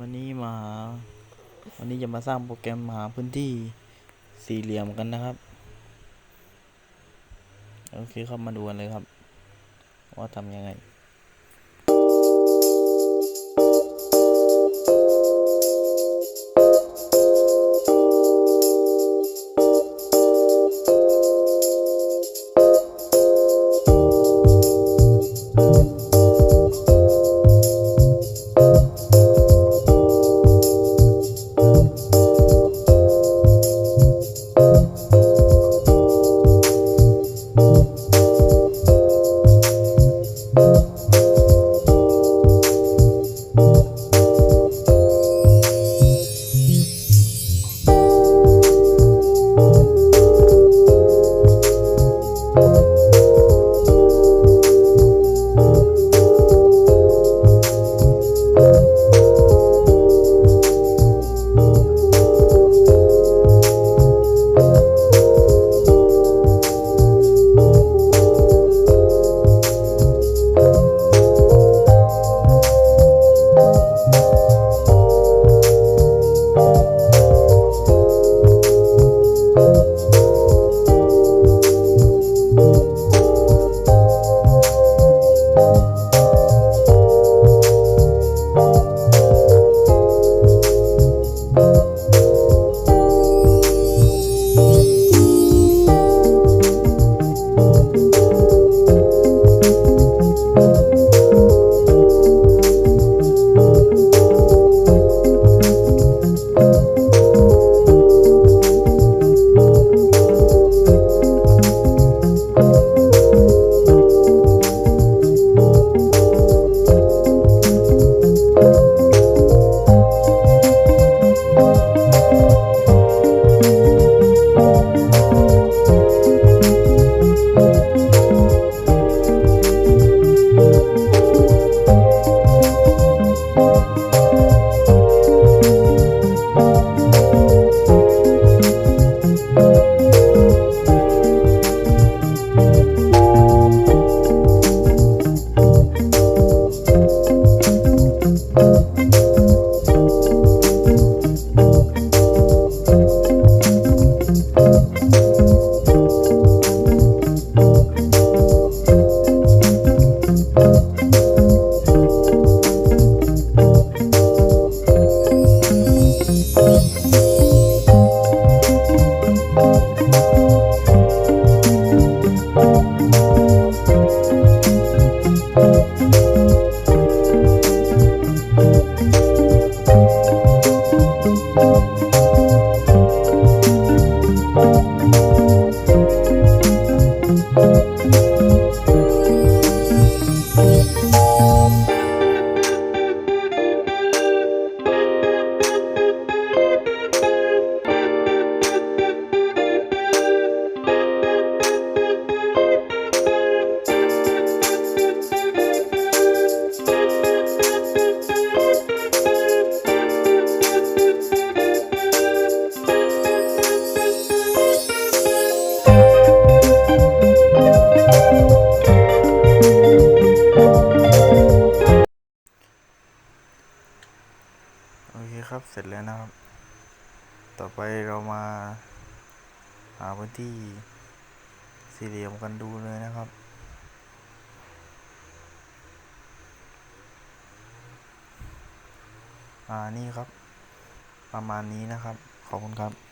วันนี้มาหาวันนี้จะมาสร้างโปรแกรมหาพื้นที่สี่เหลี่ยมกันนะครับ โอเคครับมาดูกันเลยครับ ว่าทำยังไง โอเคครับเสร็จแล้วนะครับ ต่อไปเรามา หาพื้นที่สี่เหลี่ยมกันดูเลยนะครับอ่านี่ครับ ประมาณนี้นะครับ ขอบคุณครับ